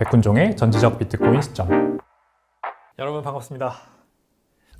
백훈종의 전지적 비트코인 시점. 여러분 반갑습니다.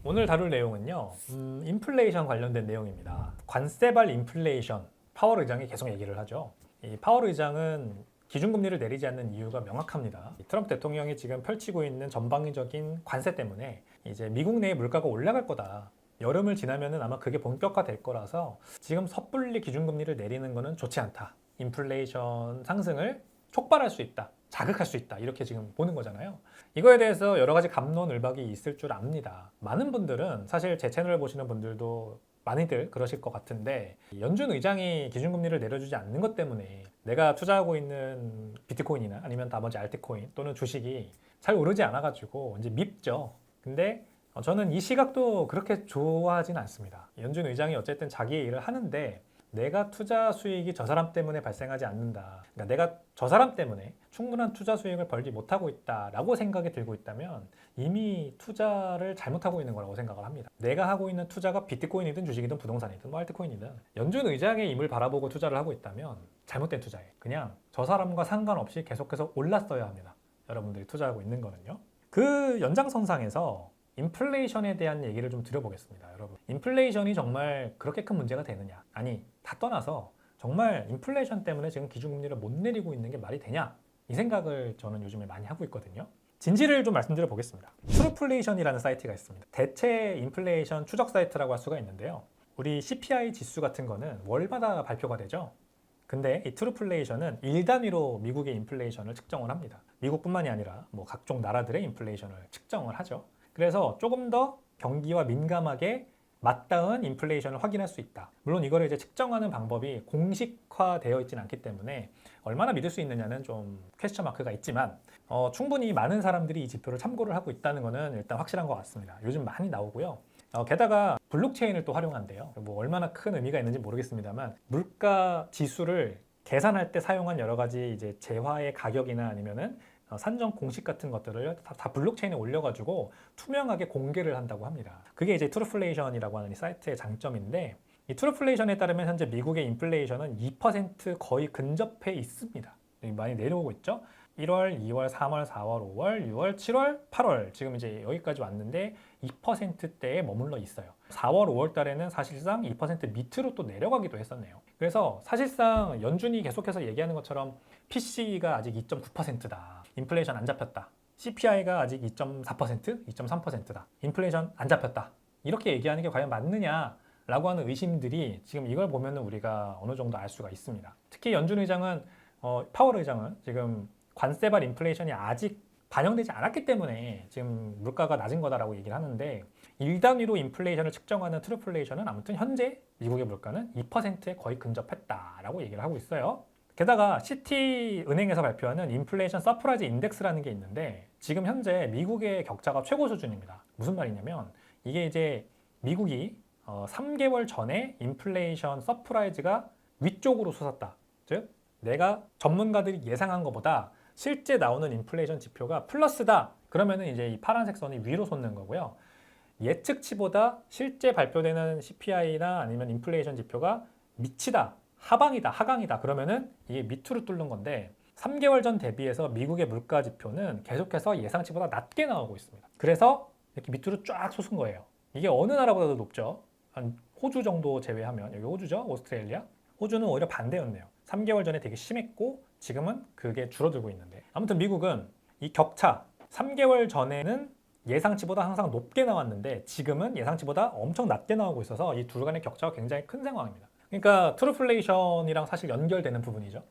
오늘 다룰 내용은요, 음, 인플레이션 관련된 내용입니다. 관세발 인플레이션, 파월 의장이 계속 얘기를 하죠. 이 파월 의장은 기준금리를 내리지 않는 이유가 명확합니다. 이 트럼프 대통령이 지금 펼치고 있는 전방위적인 관세 때문에 이제 미국 내 물가가 올라갈 거다. 여름을 지나면은 아마 그게 본격화될 거라서 지금 섣불리 기준금리를 내리는 것은 좋지 않다. 인플레이션 상승을 촉발할 수 있다. 자극할 수 있다. 이렇게 지금 보는 거잖아요. 이거에 대해서 여러 가지 감론을박이 있을 줄 압니다. 많은 분들은 사실 제 채널을 보시는 분들도 많이들 그러실 것 같은데 연준 의장이 기준금리를 내려주지 않는 것 때문에 내가 투자하고 있는 비트코인이나 아니면 나머지 알트코인 또는 주식이 잘 오르지 않아 가지고 이제 밉죠. 근데 어, 저는 이 시각도 그렇게 좋아하진 않습니다. 연준 의장이 어쨌든 자기의 일을 하는데 내가 투자 수익이 저 사람 때문에 발생하지 않는다. 그러니까 내가 저 사람 때문에 충분한 투자 수익을 벌지 못하고 있다라고 생각이 들고 있다면 이미 투자를 잘못하고 있는 거라고 생각을 합니다. 내가 하고 있는 투자가 비트코인이든 주식이든 부동산이든 뭐 알트코인이든 연준 의장의 임을 바라보고 투자를 하고 있다면 잘못된 투자예요. 그냥 저 사람과 상관없이 계속해서 올랐어야 합니다. 여러분들이 투자하고 있는 거는요. 그 연장선상에서 인플레이션에 대한 얘기를 좀 드려보겠습니다. 여러분. 인플레이션이 정말 그렇게 큰 문제가 되느냐? 아니, 다 떠나서 정말 인플레이션 때문에 지금 기준금리를 못 내리고 있는 게 말이 되냐? 이 생각을 저는 요즘에 많이 하고 있거든요. 진지를 좀 말씀드려 보겠습니다. 트루플레이션이라는 사이트가 있습니다. 대체 인플레이션 추적 사이트라고 할 수가 있는데요. 우리 CPI 지수 같은 거는 월마다 발표가 되죠. 근데 이 트루플레이션은 일 단위로 미국의 인플레이션을 측정을 합니다. 미국뿐만이 아니라 뭐 각종 나라들의 인플레이션을 측정을 하죠. 그래서 조금 더 경기와 민감하게 맞닿은 인플레이션을 확인할 수 있다. 물론 이거를 이제 측정하는 방법이 공식화되어 있지는 않기 때문에 얼마나 믿을 수 있느냐는 좀 퀘스천 마크가 있지만 어, 충분히 많은 사람들이 이 지표를 참고를 하고 있다는 것은 일단 확실한 것 같습니다. 요즘 많이 나오고요. 어, 게다가 블록체인을 또 활용한대요. 뭐 얼마나 큰 의미가 있는지 모르겠습니다만 물가 지수를 계산할 때 사용한 여러 가지 이제 재화의 가격이나 아니면은 어, 산정 공식 같은 것들을 다, 다 블록체인에 올려가지고 투명하게 공개를 한다고 합니다. 그게 이제 트루플레이션이라고 하는 이 사이트의 장점인데 이 트루플레이션에 따르면 현재 미국의 인플레이션은 2% 거의 근접해 있습니다. 많이 내려오고 있죠. 1월, 2월, 3월, 4월, 5월, 6월, 7월, 8월 지금 이제 여기까지 왔는데 2%대에 머물러 있어요. 4월, 5월 달에는 사실상 2% 밑으로 또 내려가기도 했었네요. 그래서 사실상 연준이 계속해서 얘기하는 것처럼 PC가 아직 2.9%다. 인플레이션 안 잡혔다. CPI가 아직 2.4%, 2.3%다. 인플레이션 안 잡혔다. 이렇게 얘기하는 게 과연 맞느냐 라고 하는 의심들이 지금 이걸 보면 우리가 어느 정도 알 수가 있습니다. 특히 연준 의장은 어, 파월 의장은 지금 관세발 인플레이션이 아직 반영되지 않았기 때문에 지금 물가가 낮은 거다라고 얘기를 하는데 1단위로 인플레이션을 측정하는 트루플레이션은 아무튼 현재 미국의 물가는 2%에 거의 근접했다라고 얘기를 하고 있어요. 게다가 시티 은행에서 발표하는 인플레이션 서프라이즈 인덱스라는 게 있는데 지금 현재 미국의 격차가 최고 수준입니다. 무슨 말이냐면 이게 이제 미국이 어, 3개월 전에 인플레이션 서프라이즈가 위쪽으로 솟았다. 즉 내가 전문가들이 예상한 것보다 실제 나오는 인플레이션 지표가 플러스다. 그러면은 이제 이 파란색 선이 위로 솟는 거고요. 예측치보다 실제 발표되는 CPI나 아니면 인플레이션 지표가 미치다, 하방이다, 하강이다. 그러면은 이게 밑으로 뚫는 건데 3개월 전 대비해서 미국의 물가 지표는 계속해서 예상치보다 낮게 나오고 있습니다. 그래서 이렇게 밑으로 쫙 솟은 거예요. 이게 어느 나라보다도 높죠. 한 호주 정도 제외하면 여기 호주죠, 오스트레일리아. 호주는 오히려 반대였네요. 3개월 전에 되게 심했고 지금은 그게 줄어들고 있는데 아무튼 미국은 이 격차 3개월 전에는 예상치보다 항상 높게 나왔는데 지금은 예상치보다 엄청 낮게 나오고 있어서 이 둘 간의 격차가 굉장히 큰 상황입니다. 그러니까 트루플레이션이랑 사실 연결되는 부분이죠.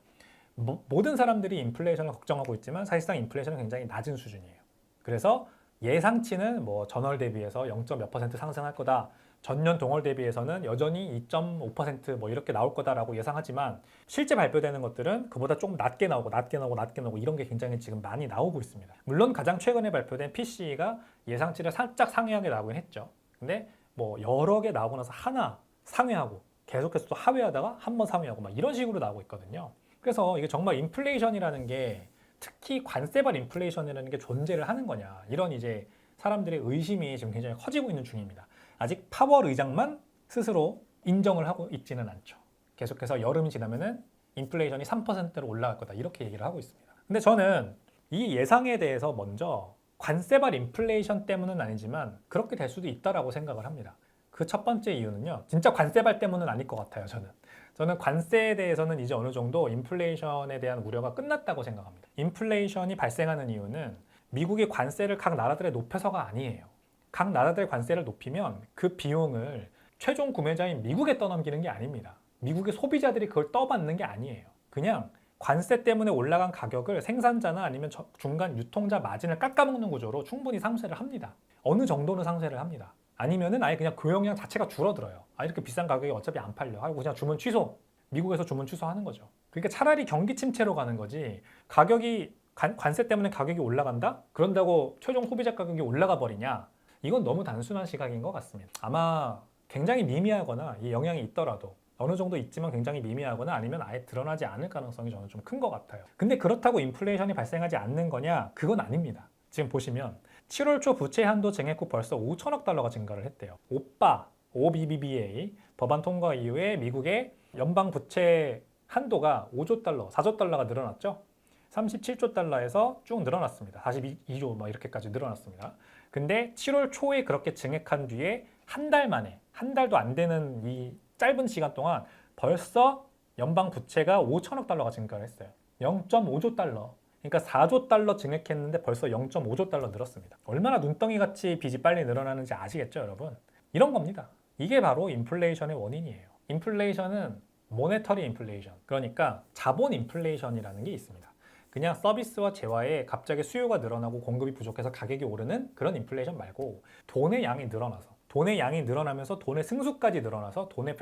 모, 모든 사람들이 인플레이션을 걱정하고 있지만 사실상 인플레이션은 굉장히 낮은 수준이에요. 그래서 예상치는 뭐 전월 대비해서 0. 몇 퍼센트 상승할 거다. 전년 동월 대비해서는 여전히 2.5%뭐 이렇게 나올 거다라고 예상하지만 실제 발표되는 것들은 그보다 조금 낮게 나오고 낮게 나오고 낮게 나오고 이런 게 굉장히 지금 많이 나오고 있습니다. 물론 가장 최근에 발표된 PC가 예상치를 살짝 상회하게 나오긴 했죠. 근데 뭐 여러 개 나오고 나서 하나 상회하고 계속해서 또 하회하다가 한 번 상회하고 막 이런 식으로 나오고 있거든요. 그래서 이게 정말 인플레이션이라는 게 특히 관세발 인플레이션이라는 게 존재를 하는 거냐 이런 이제 사람들의 의심이 지금 굉장히 커지고 있는 중입니다. 아직 파월 의장만 스스로 인정을 하고 있지는 않죠. 계속해서 여름이 지나면은 인플레이션이 3%로 올라갈 거다 이렇게 얘기를 하고 있습니다. 근데 저는 이 예상에 대해서 먼저 관세발 인플레이션 때문은 아니지만 그렇게 될 수도 있다라고 생각을 합니다. 그 첫 번째 이유는요. 진짜 관세발 때문은 아닐 것 같아요. 저는. 저는 관세에 대해서는 이제 어느 정도 인플레이션에 대한 우려가 끝났다고 생각합니다. 인플레이션이 발생하는 이유는 미국이 관세를 각 나라들에 높여서가 아니에요. 각 나라들의 관세를 높이면 그 비용을 최종 구매자인 미국에 떠넘기는 게 아닙니다. 미국의 소비자들이 그걸 떠받는 게 아니에요. 그냥 관세 때문에 올라간 가격을 생산자나 아니면 저- 중간 유통자 마진을 깎아먹는 구조로 충분히 상쇄를 합니다. 어느 정도는 상쇄를 합니다. 아니면은 아예 그냥 교역량 자체가 줄어들어요. 아 이렇게 비싼 가격에 어차피 안 팔려. 하고 그냥 주문 취소. 미국에서 주문 취소하는 거죠. 그러니까 차라리 경기 침체로 가는 거지. 가격이 관, 관세 때문에 가격이 올라간다? 그런다고 최종 소비자 가격이 올라가 버리냐? 이건 너무 단순한 시각인 것 같습니다. 아마 굉장히 미미하거나 이 영향이 있더라도 어느 정도 있지만 굉장히 미미하거나 아니면 아예 드러나지 않을 가능성이 저는 좀 큰 것 같아요. 근데 그렇다고 인플레이션이 발생하지 않는 거냐? 그건 아닙니다. 지금 보시면 7월 초 부채 한도 증액 후 벌써 5천억 달러가 증가를 했대요. 오빠 OBBBA 법안 통과 이후에 미국의 연방 부채 한도가 5조 달러, 4조 달러가 늘어났죠. 37조 달러에서 쭉 늘어났습니다. 42조 뭐 이렇게까지 늘어났습니다. 근데 7월 초에 그렇게 증액한 뒤에 한 달 만에 한 달도 안 되는 이 짧은 시간 동안 벌써 연방 부채가 5천억 달러가 증가를 했어요. 0.5조 달러. 그러니까 4조 달러 증액했는데 벌써 0.5조 달러 늘었습니다. 얼마나 눈덩이 같이 빚이 빨리 늘어나는지 아시겠죠, 여러분? 이런 겁니다. 이게 바로 인플레이션의 원인이에요. 인플레이션은 모네터리 인플레이션. 그러니까 자본 인플레이션이라는 게 있습니다. 그냥 서비스와 재화에 갑자기 수요가 늘어나고 공급이 부족해서 가격이 오르는 그런 인플레이션 말고 돈의 양이 늘어나서 돈의 양이 늘어나면서 돈의 승수까지 늘어나서 돈의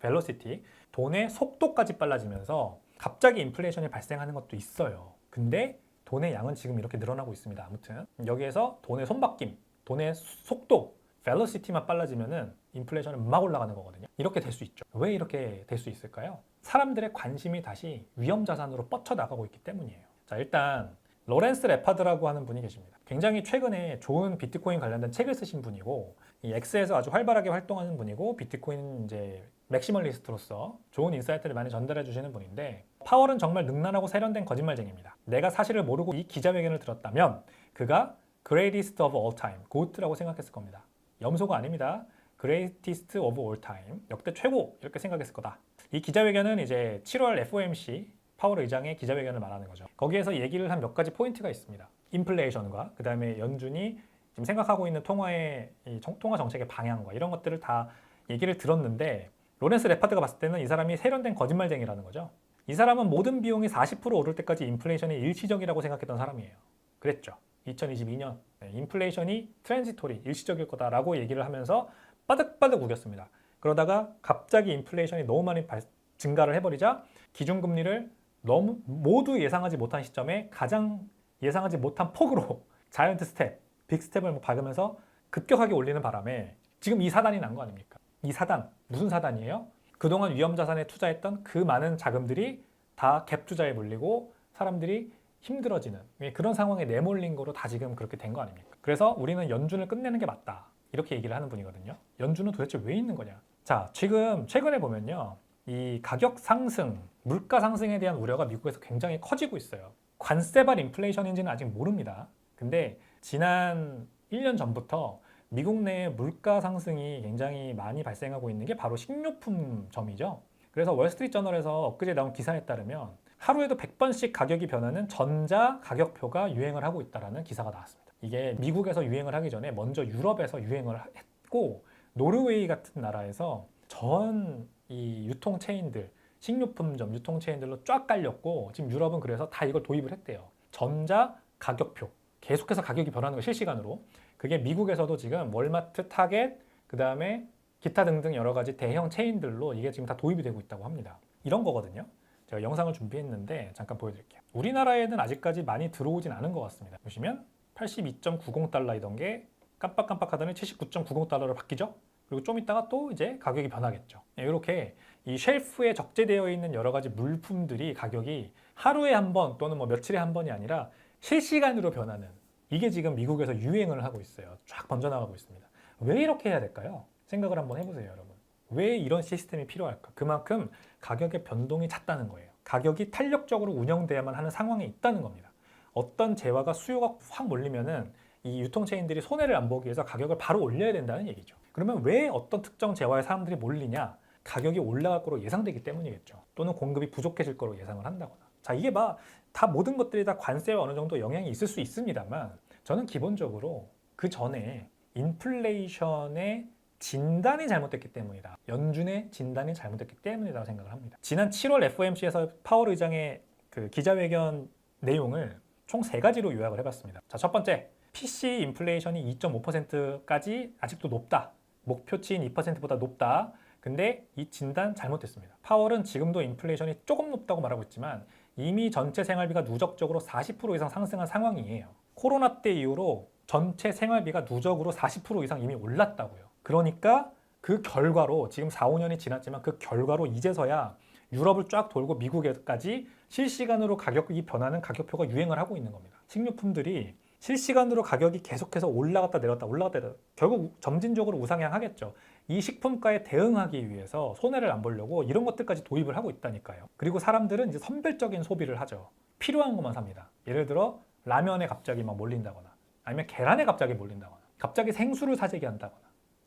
벨로시티, 돈의 속도까지 빨라지면서 갑자기 인플레이션이 발생하는 것도 있어요. 근데 돈의 양은 지금 이렇게 늘어나고 있습니다. 아무튼 여기에서 돈의 손바뀜, 돈의 속도, 벨로시티만 빨라지면은 인플레이션은 막 올라가는 거거든요. 이렇게 될 수 있죠. 왜 이렇게 될 수 있을까요? 사람들의 관심이 다시 위험 자산으로 뻗쳐 나가고 있기 때문이에요. 자, 일단 로렌스 레파드라고 하는 분이 계십니다. 굉장히 최근에 좋은 비트코인 관련된 책을 쓰신 분이고 이 엑스에서 아주 활발하게 활동하는 분이고 비트코인 이제 맥시멀리스트로서 좋은 인사이트를 많이 전달해 주시는 분인데 파월은 정말 능란하고 세련된 거짓말쟁이입니다. 내가 사실을 모르고 이 기자회견을 들었다면 그가 greatest of all time, 고트라고 생각했을 겁니다. 염소가 아닙니다. greatest of all time, 역대 최고 이렇게 생각했을 거다. 이 기자회견은 이제 7월 FOMC 파월 의장의 기자회견을 말하는 거죠. 거기에서 얘기를 한 몇 가지 포인트가 있습니다. 인플레이션과 그 다음에 연준이 지금 생각하고 있는 통화의 통화 정책의 방향과 이런 것들을 다 얘기를 들었는데 로렌스 레파드가 봤을 때는 이 사람이 세련된 거짓말쟁이라는 거죠. 이 사람은 모든 비용이 40% 오를 때까지 인플레이션이 일시적이라고 생각했던 사람이에요. 그랬죠. 2022년 인플레이션이 트랜지토리 일시적일 거다라고 얘기를 하면서 빠득빠득 우겼습니다. 그러다가 갑자기 인플레이션이 너무 많이 발- 증가를 해버리자 기준금리를 너무 모두 예상하지 못한 시점에 가장 예상하지 못한 폭으로 자이언트 스텝, 빅 스텝을 밟으면서 급격하게 올리는 바람에 지금 이 사단이 난 거 아닙니까? 이 사단 무슨 사단이에요? 그동안 위험 자산에 투자했던 그 많은 자금들이 다 갭 투자에 몰리고 사람들이 힘들어지는 예, 그런 상황에 내몰린 거로 다 지금 그렇게 된 거 아닙니까? 그래서 우리는 연준을 끝내는 게 맞다. 이렇게 얘기를 하는 분이거든요. 연준은 도대체 왜 있는 거냐? 자, 지금 최근에 보면요. 이 가격 상승, 물가 상승에 대한 우려가 미국에서 굉장히 커지고 있어요. 관세발 인플레이션인지는 아직 모릅니다. 근데 지난 1년 전부터 미국 내 물가 상승이 굉장히 많이 발생하고 있는 게 바로 식료품 점이죠. 그래서 월스트리트 저널에서 엊그제 나온 기사에 따르면 하루에도 100번씩 가격이 변하는 전자 가격표가 유행을 하고 있다는 기사가 나왔습니다. 이게 미국에서 유행을 하기 전에 먼저 유럽에서 유행을 했고 노르웨이 같은 나라에서 전 이 유통 체인들 식료품점 유통 체인들로 쫙 깔렸고 지금 유럽은 그래서 다 이걸 도입을 했대요. 전자 가격표 계속해서 가격이 변하는 거 실시간으로 그게 미국에서도 지금 월마트, 타겟 그 다음에 기타 등등 여러 가지 대형 체인들로 이게 지금 다 도입이 되고 있다고 합니다. 이런 거거든요. 제가 영상을 준비했는데 잠깐 보여드릴게요. 우리나라에는 아직까지 많이 들어오진 않은 것 같습니다. 보시면 82.90달러이던 게 깜빡깜빡하더니 79.90달러로 바뀌죠. 그리고 좀 있다가 또 이제 가격이 변하겠죠. 네, 이렇게 이 쉘프에 적재되어 있는 여러 가지 물품들이 가격이 하루에 한 번 또는 뭐 며칠에 한 번이 아니라 실시간으로 변하는 이게 지금 미국에서 유행을 하고 있어요. 쫙 번져나가고 있습니다. 왜 이렇게 해야 될까요? 생각을 한번 해보세요, 여러분. 왜 이런 시스템이 필요할까? 그만큼 가격의 변동이 잦다는 거예요. 가격이 탄력적으로 운영돼야만 하는 상황에 있다는 겁니다. 어떤 재화가 수요가 확 몰리면은 이 유통체인들이 손해를 안 보기 위해서 가격을 바로 올려야 된다는 얘기죠. 그러면 왜 어떤 특정 재화에 사람들이 몰리냐? 가격이 올라갈 거로 예상되기 때문이겠죠. 또는 공급이 부족해질 거로 예상을 한다거나. 자, 이게 막 다 모든 것들이 다 관세에 어느 정도 영향이 있을 수 있습니다만 저는 기본적으로 그 전에 인플레이션의 진단이 잘못됐기 때문이다. 연준의 진단이 잘못됐기 때문이라고 생각을 합니다. 지난 7월 FOMC에서 파월 의장의 그 기자회견 내용을 총 세 가지로 요약을 해봤습니다. 자, 첫 번째, PC 인플레이션이 2.5%까지 아직도 높다. 목표치인 2%보다 높다. 근데 이 진단 잘못됐습니다. 파월은 지금도 인플레이션이 조금 높다고 말하고 있지만 이미 전체 생활비가 누적적으로 40% 이상 상승한 상황이에요. 코로나 때 이후로 전체 생활비가 누적으로 40% 이상 이미 올랐다고요. 그러니까 그 결과로 지금 4, 5년이 지났지만 그 결과로 이제서야 유럽을 쫙 돌고 미국에까지 실시간으로 가격이 변하는 가격표가 유행을 하고 있는 겁니다. 식료품들이 실시간으로 가격이 계속해서 올라갔다 내렸다 올라갔다 내렸다 결국 점진적으로 우상향하겠죠. 이 식품가에 대응하기 위해서 손해를 안 보려고 이런 것들까지 도입을 하고 있다니까요. 그리고 사람들은 이제 선별적인 소비를 하죠. 필요한 것만 삽니다. 예를 들어 라면에 갑자기 막 몰린다거나 아니면 계란에 갑자기 몰린다거나 갑자기 생수를 사재기 한다거나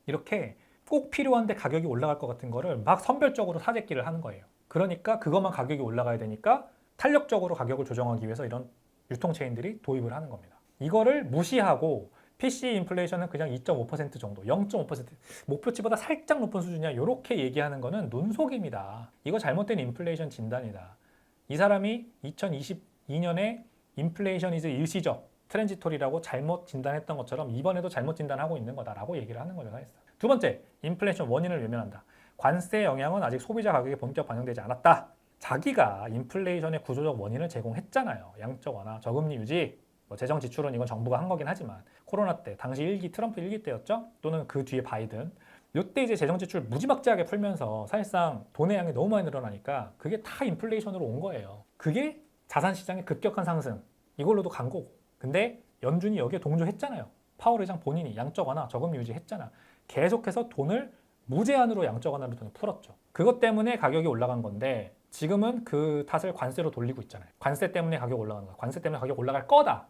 이렇게 꼭 필요한데 가격이 올라갈 것 같은 거를 막 선별적으로 사재기를 하는 거예요. 그러니까 그것만 가격이 올라가야 되니까 탄력적으로 가격을 조정하기 위해서 이런 유통체인들이 도입을 하는 겁니다. 이거를 무시하고 PC 인플레이션은 그냥 2.5% 정도, 0.5% 목표치보다 살짝 높은 수준이야. 이렇게 얘기하는 거는 논속입니다. 이거 잘못된 인플레이션 진단이다. 이 사람이 2022년에 인플레이션 이즈 일시적 트랜지토리라고 잘못 진단했던 것처럼 이번에도 잘못 진단하고 있는 거다라고 얘기를 하는 거죠. 두 번째, 인플레이션 원인을 외면한다. 관세 영향은 아직 소비자 가격에 본격 반영되지 않았다. 자기가 인플레이션의 구조적 원인을 제공했잖아요. 양적 완화, 저금리 유지, 뭐 재정 지출은 이건 정부가 한 거긴 하지만 코로나 때 당시 일기 트럼프 일기 때였죠. 또는 그 뒤에 바이든. 이때 이제 재정 지출 무지막지하게 풀면서 사실상 돈의 양이 너무 많이 늘어나니까 그게 다 인플레이션으로 온 거예요. 그게 자산 시장의 급격한 상승 이걸로도 간 거고. 근데 연준이 여기에 동조했잖아요. 파월 의장 본인이 양적 완화, 저금리 유지했잖아. 계속해서 돈을 무제한으로 양적 완화로 돈을 풀었죠. 그것 때문에 가격이 올라간 건데 지금은 그 탓을 관세로 돌리고 있잖아요. 관세 때문에 가격 올라가는 거야. 관세 때문에 가격 올라갈 거다.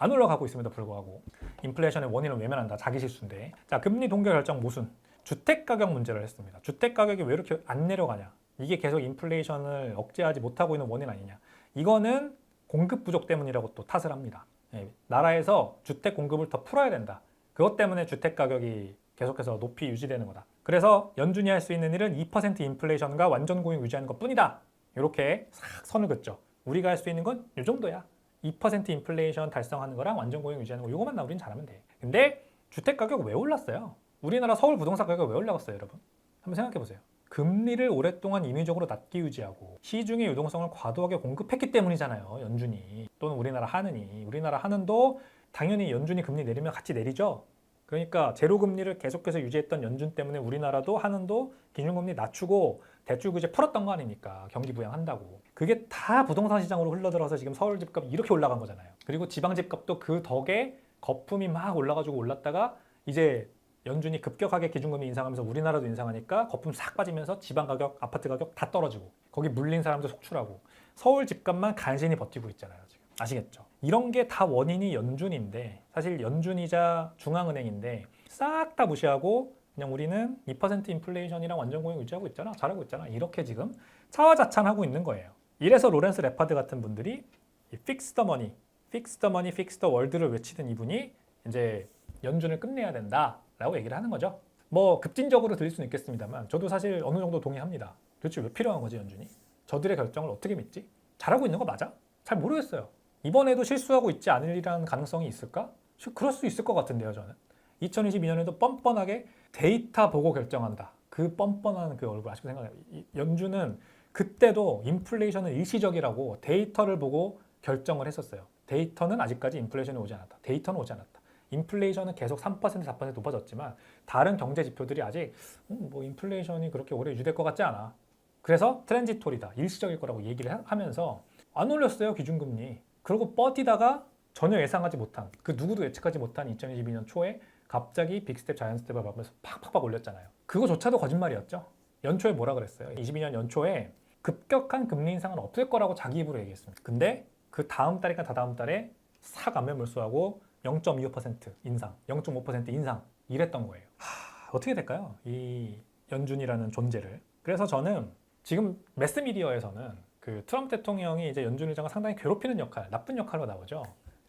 안 올라가고 있음에도 불구하고 인플레이션의 원인을 외면한다. 자기 실수인데. 자, 금리 동결 결정 모순. 주택 가격 문제를 했습니다. 주택 가격이 왜 이렇게 안 내려가냐? 이게 계속 인플레이션을 억제하지 못하고 있는 원인 아니냐? 이거는 공급 부족 때문이라고 또 탓을 합니다. 예, 나라에서 주택 공급을 더 풀어야 된다. 그것 때문에 주택 가격이 계속해서 높이 유지되는 거다. 그래서 연준이 할 수 있는 일은 2% 인플레이션과 완전 고용 유지하는 것 뿐이다. 이렇게 싹 선을 긋죠. 우리가 할 수 있는 건 이 정도야. 2% 인플레이션 달성하는 거랑 완전 고용 유지하는 거 이거만 나 우리는 잘하면 돼. 근데 주택 가격 왜 올랐어요? 우리나라 서울 부동산 가격 왜 올라갔어요, 여러분? 한번 생각해 보세요. 금리를 오랫동안 임의적으로 낮게 유지하고 시중의 유동성을 과도하게 공급했기 때문이잖아요. 연준이 또는 우리나라 하는이 우리나라 하는도 당연히 연준이 금리 내리면 같이 내리죠. 그러니까 제로 금리를 계속해서 유지했던 연준 때문에 우리나라도 하는도 기준금리 낮추고 대출 규제 풀었던 거 아닙니까? 경기 부양한다고. 그게 다 부동산 시장으로 흘러들어서 지금 서울 집값 이렇게 올라간 거잖아요. 그리고 지방 집값도 그 덕에 거품이 막 올라가지고 올랐다가 이제 연준이 급격하게 기준금리 인상하면서 우리나라도 인상하니까 거품 싹 빠지면서 지방 가격, 아파트 가격 다 떨어지고 거기 물린 사람도 속출하고 서울 집값만 간신히 버티고 있잖아요. 지금 아시겠죠? 이런 게 다 원인이 연준인데 사실 연준이자 중앙은행인데 싹 다 무시하고 그냥 우리는 2% 인플레이션이랑 완전 고용 유지하고 있잖아. 잘하고 있잖아. 이렇게 지금 차와자찬하고 있는 거예요. 이래서 로렌스 레파드 같은 분들이 픽스 더 머니, 픽스 더 머니, 픽스 더 월드를 외치던 이분이 이제 연준을 끝내야 된다라고 얘기를 하는 거죠. 뭐 급진적으로 들릴 수는 있겠습니다만 저도 사실 어느 정도 동의합니다. 도대체 왜 필요한 거지 연준이? 저들의 결정을 어떻게 믿지? 잘하고 있는 거 맞아? 잘 모르겠어요. 이번에도 실수하고 있지 않으리라는 가능성이 있을까? 그럴 수 있을 것 같은데요, 저는. 2022년에도 뻔뻔하게 데이터 보고 결정한다. 그 뻔뻔한 그 얼굴 아직도 생각해요. 이 연준은 그때도 인플레이션은 일시적이라고 데이터를 보고 결정을 했었어요. 데이터는 아직까지 인플레이션이 오지 않았다. 데이터는 오지 않았다. 인플레이션은 계속 3% 4% 높아졌지만 다른 경제 지표들이 아직 음, 뭐 인플레이션이 그렇게 오래 유지될 것 같지 않아. 그래서 트랜지토리다. 일시적일 거라고 얘기를 하- 하면서 안 올렸어요 기준금리. 그리고 뻗이다가 전혀 예상하지 못한 그 누구도 예측하지 못한 2022년 초에 갑자기 빅스텝 자이언스텝을 밟으면서 팍팍팍 올렸잖아요. 그거조차도 거짓말이었죠. 연초에 뭐라 그랬어요? 22년 연초에 급격한 금리 인상은 없을 거라고 자기 입으로 얘기했습니다. 근데 그 다음 달이니까 다다음 달에 싹 안면 물수하고 0.25% 인상, 0.5% 인상 이랬던 거예요. 하, 어떻게 될까요? 이 연준이라는 존재를. 그래서 저는 지금 매스미디어에서는 그 트럼프 대통령이 이제 연준 의장을 상당히 괴롭히는 역할, 나쁜 역할로 나오죠.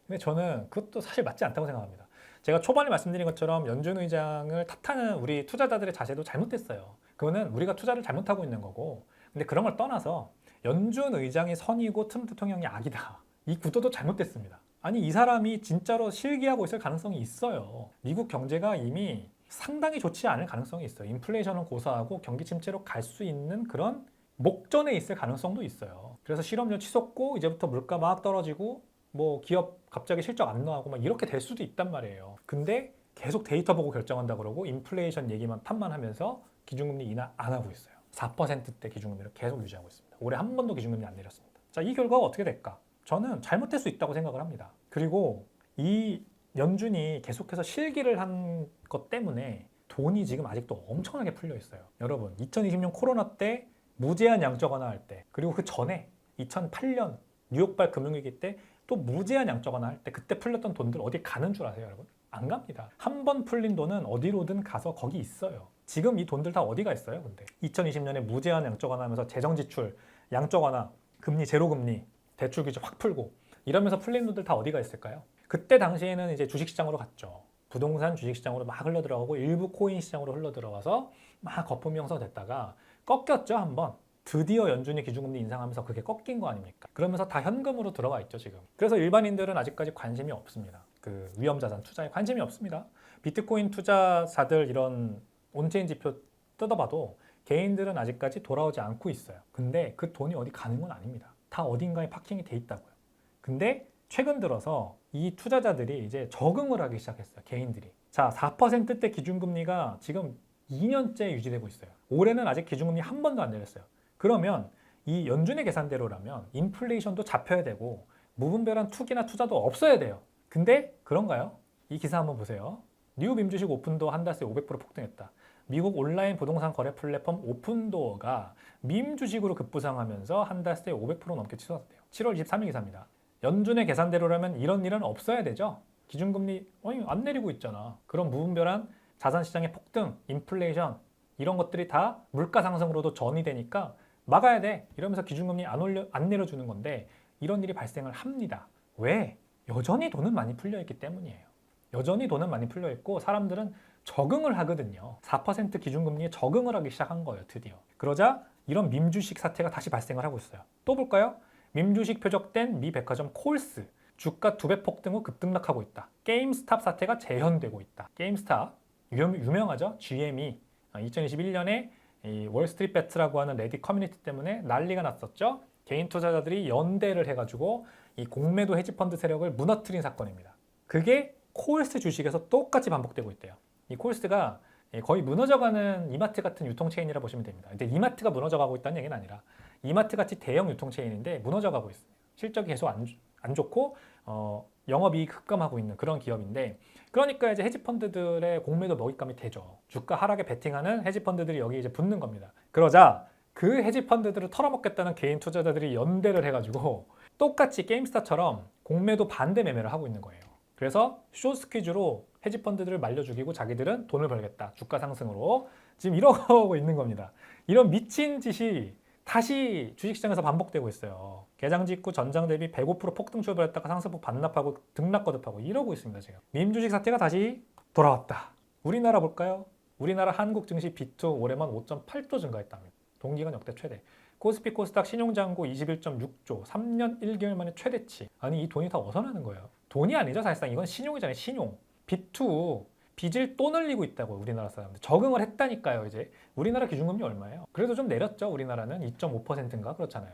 근데 저는 그것도 사실 맞지 않다고 생각합니다. 제가 초반에 말씀드린 것처럼 연준 의장을 탓하는 우리 투자자들의 자세도 잘못됐어요. 그거는 우리가 투자를 잘못하고 있는 거고. 근데 그런 걸 떠나서 연준 의장이 선이고 트럼프 대통령이 악이다. 이 구도도 잘못됐습니다. 아니 이 사람이 진짜로 실기하고 있을 가능성이 있어요. 미국 경제가 이미 상당히 좋지 않을 가능성이 있어요. 인플레이션은 고사하고 경기 침체로 갈 수 있는 그런 목전에 있을 가능성도 있어요. 그래서 실업률 치솟고 이제부터 물가 막 떨어지고 뭐 기업 갑자기 실적 안 나오고 막 이렇게 될 수도 있단 말이에요. 근데 계속 데이터 보고 결정한다 그러고 인플레이션 얘기만 탓만 하면서 기준금리 인하 안 하고 있어요. 4%대 기준금리를 계속 유지하고 있습니다. 올해 한 번도 기준금리 안 내렸습니다. 자, 이 결과가 어떻게 될까? 저는 잘못될 수 있다고 생각을 합니다. 그리고 이 연준이 계속해서 실기를 한 것 때문에 돈이 지금 아직도 엄청나게 풀려 있어요. 여러분, 2020년 코로나 때 무제한 양적 완화 할 때, 그리고 그 전에 2008년 뉴욕발 금융위기 때 또 무제한 양적 완화 할 때 그때 풀렸던 돈들 어디 가는 줄 아세요, 여러분? 안 갑니다. 한 번 풀린 돈은 어디로든 가서 거기 있어요. 지금 이 돈들 다 어디가 있어요, 근데? 2020년에 무제한 양적 완화하면서 재정 지출, 양적 완화, 금리 제로 금리, 대출 규제 확 풀고 이러면서 풀린 돈들 다 어디가 있을까요? 그때 당시에는 이제 주식 시장으로 갔죠. 부동산 주식 시장으로 막 흘러 들어가고 일부 코인 시장으로 흘러 들어가서 막 거품이 형성됐다가 꺾였죠 한번. 드디어 연준이 기준금리 인상하면서 그게 꺾인 거 아닙니까? 그러면서 다 현금으로 들어가 있죠 지금. 그래서 일반인들은 아직까지 관심이 없습니다. 그 위험 자산 투자에 관심이 없습니다. 비트코인 투자사들 이런 온체인 지표 뜯어봐도 개인들은 아직까지 돌아오지 않고 있어요. 근데 그 돈이 어디 가는 건 아닙니다. 다 어딘가에 파킹이 돼 있다고요. 근데 최근 들어서 이 투자자들이 이제 적응을 하기 시작했어요. 개인들이. 자, 4%대 기준금리가 지금 2년째 유지되고 있어요. 올해는 아직 기준금리 한 번도 안 내렸어요. 그러면 이 연준의 계산대로라면 인플레이션도 잡혀야 되고 무분별한 투기나 투자도 없어야 돼요. 근데 그런가요? 이 기사 한번 보세요. 뉴 밈주식 오픈도 한 달새 500% 폭등했다. 미국 온라인 부동산 거래 플랫폼 오픈도어가 밈 주식으로 급부상하면서 한 달 새 500% 넘게 치솟았대요. 7월 23일 기사입니다. 연준의 계산대로라면 이런 일은 없어야 되죠. 기준금리 아니, 안 내리고 있잖아. 그런 무분별한 자산시장의 폭등, 인플레이션 이런 것들이 다 물가 상승으로도 전이 되니까 막아야 돼. 이러면서 기준금리 안 올려 안 내려주는 건데 이런 일이 발생을 합니다. 왜? 여전히 돈은 많이 풀려 있기 때문이에요. 여전히 돈은 많이 풀려 있고 사람들은 적응을 하거든요. 4% 기준금리에 적응을 하기 시작한 거예요, 드디어. 그러자 이런 밈주식 사태가 다시 발생을 하고 있어요. 또 볼까요? 밈주식 표적된 미 백화점 콜스. 주가 두 배 폭등 후 급등락하고 있다. 게임스탑 사태가 재현되고 있다. 게임스탑 유명, 유명하죠? GME 2021년에 이 월스트리트 배트라고 하는 레딧 커뮤니티 때문에 난리가 났었죠. 개인 투자자들이 연대를 해가지고 이 공매도 헤지펀드 세력을 무너뜨린 사건입니다. 그게 콜스 주식에서 똑같이 반복되고 있대요. 이 콜스가 거의 무너져가는 이마트 같은 유통 체인이라 보시면 됩니다. 근데 이마트가 무너져가고 있다는 얘기는 아니라 이마트 같이 대형 유통 체인인데 무너져가고 있습니다. 실적이 계속 안, 안 좋고 어, 영업이익 흑감하고 있는 그런 기업인데 그러니까 이제 헤지펀드들의 공매도 먹잇감이 되죠. 주가 하락에 베팅하는 헤지펀드들이 여기 이제 붙는 겁니다. 그러자 그 헤지펀드들을 털어먹겠다는 개인 투자자들이 연대를 해가지고 똑같이 게임스타처럼 공매도 반대 매매를 하고 있는 거예요. 그래서 쇼 스퀴즈로 헤지펀드들을 말려 죽이고 자기들은 돈을 벌겠다. 주가 상승으로. 지금 이러고 있는 겁니다. 이런 미친 짓이 다시 주식시장에서 반복되고 있어요. 개장 직후 전장 대비 105% 폭등 출발했다가 상승폭 반납하고 등락 거듭하고 이러고 있습니다. 지금 밈주식 사태가 다시 돌아왔다. 우리나라 볼까요? 우리나라 한국 증시 B2 올해만 5.8조 증가했답니다. 동기간 역대 최대. 코스피 코스닥 신용잔고 21.6조, 3년 1개월 만에 최대치. 아니 이 돈이 다 어디서 나는 거예요? 돈이 아니죠 사실상 이건 신용이잖아요 신용. B2 빚을 또 늘리고 있다고 우리나라 사람들 적응을 했다니까요 이제 우리나라 기준금리 얼마예요? 그래도 좀 내렸죠 우리나라는 2.5%인가 그렇잖아요.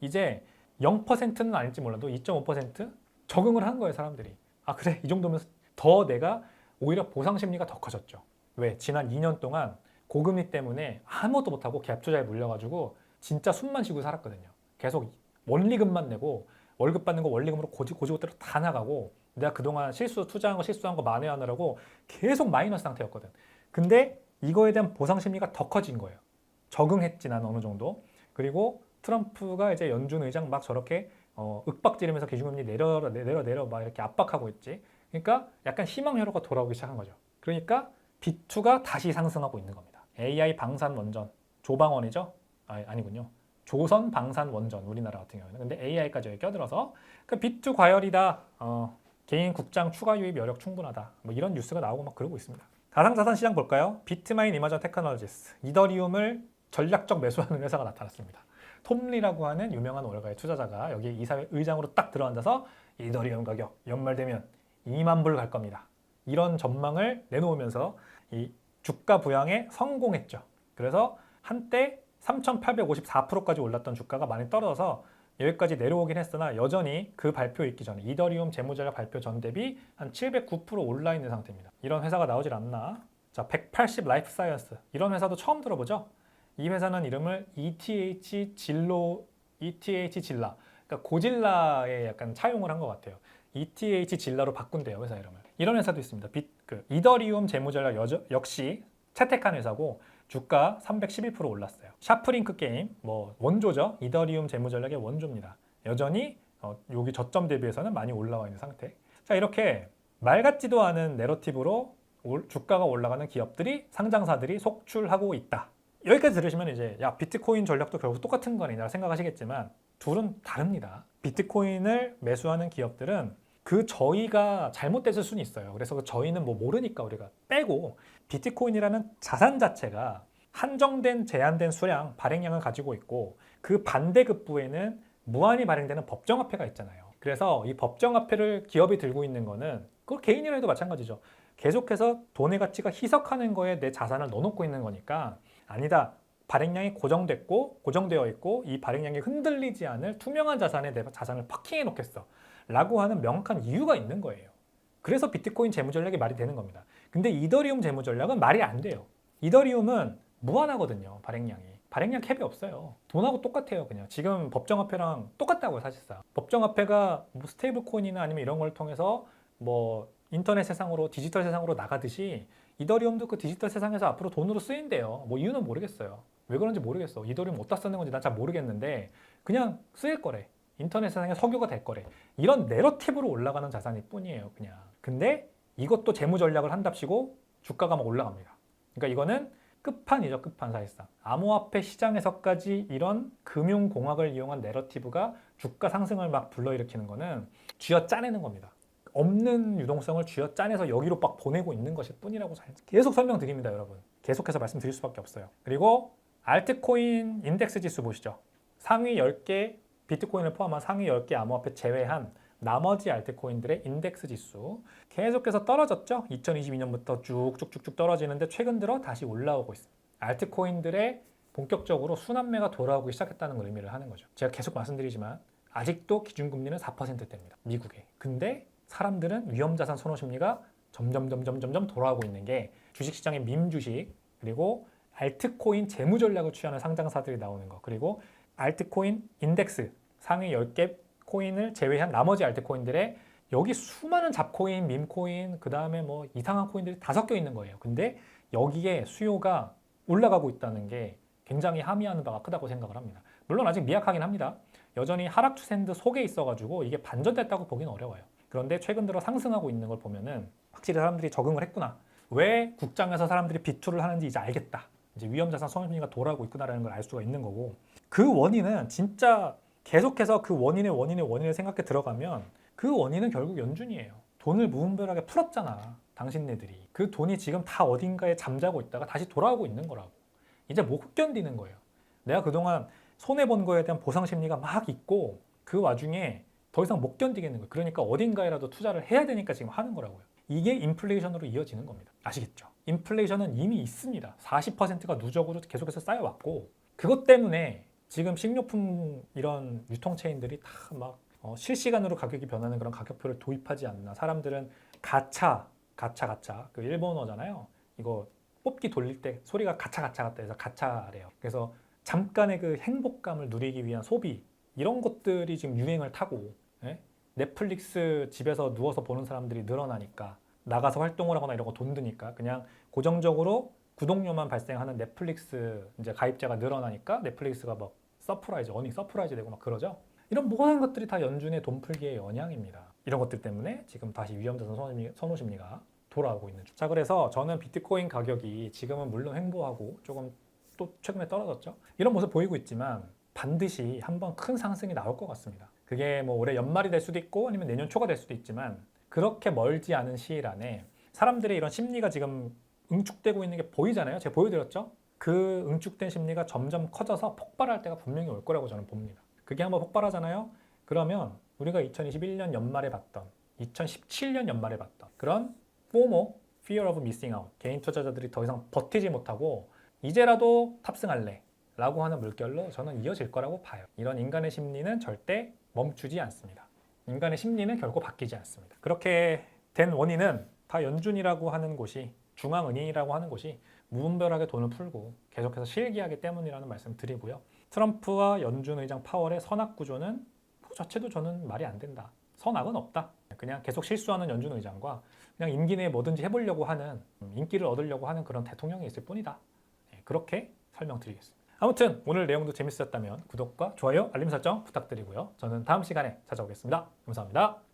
이제 0%는 아닐지 몰라도 2.5% 적응을 한 거예요 사람들이. 아 그래 이 정도면 더 내가 오히려 보상 심리가 더 커졌죠. 왜? 지난 2년 동안 고금리 때문에 아무것도 못하고 갭 투자에 물려가지고 진짜 숨만 쉬고 살았거든요. 계속 원리금만 내고 월급 받는 거 원리금으로 고지, 고지고대로 다 나가고 내가 그동안 실수 투자한 거 실수한 거 만회하느라고 계속 마이너스 상태였거든. 근데 이거에 대한 보상 심리가 더 커진 거예요. 적응했지 난 어느 정도. 그리고 트럼프가 이제 연준 의장 막 저렇게 어, 윽박 지르면서 기준금리 내려 내려 내려 막 이렇게 압박하고 있지. 그러니까 약간 희망 회로가 돌아오기 시작한 거죠. 그러니까 B2가 다시 상승하고 있는 겁니다. AI 방산 원전 조방원이죠? 아, 아니군요. 조선 방산 원전 우리나라 같은 경우는 근데 AI까지 껴들어서 그 B2 과열이다. 어, 개인 국장 추가 유입 여력 충분하다. 뭐 이런 뉴스가 나오고 막 그러고 있습니다. 가상자산 시장 볼까요? 비트마인 이머전 테크놀로지스 이더리움을 전략적 매수하는 회사가 나타났습니다. 톰리라고 하는 유명한 월가의 투자자가 여기 이사회 의장으로 딱 들어앉아서 이더리움 가격 연말 되면 2만 불 갈 겁니다. 이런 전망을 내놓으면서 이 주가 부양에 성공했죠. 그래서 한때 3,854%까지 올랐던 주가가 많이 떨어져서 여기까지 내려오긴 했으나 여전히 그 발표 있기 전에 이더리움 재무전략 발표 전 대비 한 709% 올라 있는 상태입니다. 이런 회사가 나오질 않나? 자, 180 라이프 사이언스 이런 회사도 처음 들어보죠? 이 회사는 이름을 ETH 진로 ETH 질라 그러니까 고질라에 약간 차용을 한 것 같아요. ETH 질라로 바꾼대요 회사 이름을. 이런 회사도 있습니다. 비, 그 이더리움 여저, 역시 채택한 회사고 주가 311% 올랐어요. 샤프링크 게임 뭐 원조죠. 이더리움 재무전략의 원조입니다. 여전히 어, 여기 저점 대비해서는 많이 올라와 있는 상태. 자 이렇게 말 같지도 않은 내러티브로 올- 주가가 올라가는 기업들이 상장사들이 속출하고 있다. 여기까지 들으시면 이제 야 비트코인 전략도 결국 똑같은 거니라 생각하시겠지만 둘은 다릅니다. 비트코인을 매수하는 기업들은 그 저희가 잘못됐을 수는 있어요. 그래서 그 저희는 뭐 모르니까 우리가 빼고 비트코인이라는 자산 자체가 한정된 제한된 수량 발행량을 가지고 있고 그 반대급부에는 무한히 발행되는 법정화폐가 있잖아요. 그래서 이 법정화폐를 기업이 들고 있는 거는 그 개인이라 해도 마찬가지죠. 계속해서 돈의 가치가 희석하는 거에 내 자산을 넣어놓고 있는 거니까 아니다. 발행량이 고정됐고 고정되어 있고 이 발행량이 흔들리지 않을 투명한 자산에 내 자산을 파킹해 놓겠어. 라고 하는 명확한 이유가 있는 거예요. 그래서 비트코인 재무 전략이 말이 되는 겁니다. 근데 이더리움 재무 전략은 말이 안 돼요. 이더리움은 무한하거든요. 발행량이. 발행량 캡이 없어요. 돈하고 똑같아요. 그냥 지금 법정화폐랑 똑같다고요. 사실상. 법정화폐가 뭐 스테이블 코인이나 아니면 이런 걸 통해서 뭐 인터넷 세상으로 디지털 세상으로 나가듯이 이더리움도 그 디지털 세상에서 앞으로 돈으로 쓰인대요. 뭐 이유는 모르겠어요. 왜 그런지 모르겠어. 이더리움 어디다 쓰는 건지 난 잘 모르겠는데 그냥 쓰일 거래. 인터넷 세상에 석유가 될 거래. 이런 내러티브로 올라가는 자산일 뿐이에요, 그냥. 근데 이것도 재무 전략을 한답시고 주가가 막 올라갑니다. 그러니까 이거는 끝판이죠, 끝판 사실상. 암호화폐 시장에서까지 이런 금융공학을 이용한 내러티브가 주가 상승을 막 불러일으키는 거는 쥐어 짜내는 겁니다. 없는 유동성을 쥐어 짜내서 여기로 막 보내고 있는 것일 뿐이라고 잘- 계속 설명드립니다, 여러분. 계속해서 말씀드릴 수밖에 없어요. 그리고 알트코인 인덱스 지수 보시죠. 상위 10개 비트코인을 포함한 상위 10개 암호화폐 제외한 나머지 알트코인들의 인덱스 지수 계속해서 떨어졌죠. 2022년부터 쭉쭉쭉쭉 떨어지는데 최근 들어 다시 올라오고 있습니다. 알트코인들의 본격적으로 순환매가 돌아오기 시작했다는 걸 의미를 하는 거죠. 제가 계속 말씀드리지만 아직도 기준금리는 4%대입니다. 미국에. 근데 사람들은 위험자산 선호 심리가 점점 점점 점점 돌아오고 있는 게 주식시장의 밈 주식 그리고 알트코인 재무 전략을 취하는 상장사들이 나오는 거 그리고 알트코인 인덱스 상위 10개 코인을 제외한 나머지 알트코인들의 여기 수많은 잡코인, 밈코인, 그 다음에 뭐 이상한 코인들이 다 섞여 있는 거예요. 근데 여기에 수요가 올라가고 있다는 게 굉장히 함의하는 바가 크다고 생각을 합니다. 물론 아직 미약하긴 합니다. 여전히 하락 트렌드 속에 있어가지고 이게 반전됐다고 보기는 어려워요. 그런데 최근 들어 상승하고 있는 걸 보면은 확실히 사람들이 적응을 했구나. 왜 국장에서 사람들이 비투를 하는지 이제 알겠다. 이제 위험자산 선심리가 돌아오고 있구나라는 걸 알 수가 있는 거고 그 원인은 진짜 계속해서 그 원인의 원인의 원인을 생각해 들어가면 그 원인은 결국 연준이에요. 돈을 무분별하게 풀었잖아. 당신네들이. 그 돈이 지금 다 어딘가에 잠자고 있다가 다시 돌아오고 있는 거라고. 이제 못 견디는 거예요. 내가 그동안 손해본 거에 대한 보상 심리가 막 있고 그 와중에 더 이상 못 견디겠는 거예요. 그러니까 어딘가에라도 투자를 해야 되니까 지금 하는 거라고요. 이게 인플레이션으로 이어지는 겁니다. 아시겠죠? 인플레이션은 이미 있습니다. 40%가 누적으로 계속해서 쌓여왔고 그것 때문에 지금 식료품 이런 유통 체인들이 다막 어, 실시간으로 가격이 변하는 그런 가격표를 도입하지 않나. 사람들은 가차, 가차, 가차. 그 일본어잖아요. 이거 뽑기 돌릴 때 소리가 가차, 가차 같다 해서 가차래요. 그래서 잠깐의 그 행복감을 누리기 위한 소비 이런 것들이 지금 유행을 타고 예? 넷플릭스 집에서 누워서 보는 사람들이 늘어나니까 나가서 활동을 하거나 이런 거 돈 드니까 그냥 고정적으로 구독료만 발생하는 넷플릭스 이제 가입자가 늘어나니까 넷플릭스가 막 서프라이즈, 어닝 서프라이즈 되고 막 그러죠. 이런 모든 것들이 다 연준의 돈풀기의 영향입니다. 이런 것들 때문에 지금 다시 위험자산 선호, 선호 심리가 돌아오고 있는 중. 자 그래서 저는 비트코인 가격이 지금은 물론 횡보하고 조금 또 최근에 떨어졌죠. 이런 모습 보이고 있지만 반드시 한번 큰 상승이 나올 것 같습니다. 그게 뭐 올해 연말이 될 수도 있고 아니면 내년 초가 될 수도 있지만 그렇게 멀지 않은 시일 안에 사람들의 이런 심리가 지금 응축되고 있는 게 보이잖아요. 제가 보여드렸죠. 그 응축된 심리가 점점 커져서 폭발할 때가 분명히 올 거라고 저는 봅니다. 그게 한번 폭발하잖아요. 그러면 우리가 2021년 연말에 봤던 2017년 연말에 봤던 그런 FOMO, Fear of Missing Out 개인 투자자들이 더 이상 버티지 못하고 이제라도 탑승할래 라고 하는 물결로 저는 이어질 거라고 봐요. 이런 인간의 심리는 절대 멈추지 않습니다. 인간의 심리는 결코 바뀌지 않습니다. 그렇게 된 원인은 다 연준이라고 하는 곳이 중앙은행이라고 하는 곳이 무분별하게 돈을 풀고 계속해서 실기하기 때문이라는 말씀 드리고요. 트럼프와 연준 의장 파월의 선악 구조는 그 자체도 저는 말이 안 된다. 선악은 없다. 그냥 계속 실수하는 연준 의장과 그냥 임기 내에 뭐든지 해보려고 하는 음, 인기를 얻으려고 하는 그런 대통령이 있을 뿐이다. 네, 그렇게 설명드리겠습니다. 아무튼 오늘 내용도 재밌었다면 구독과 좋아요, 알림 설정 부탁드리고요. 저는 다음 시간에 찾아오겠습니다. 감사합니다.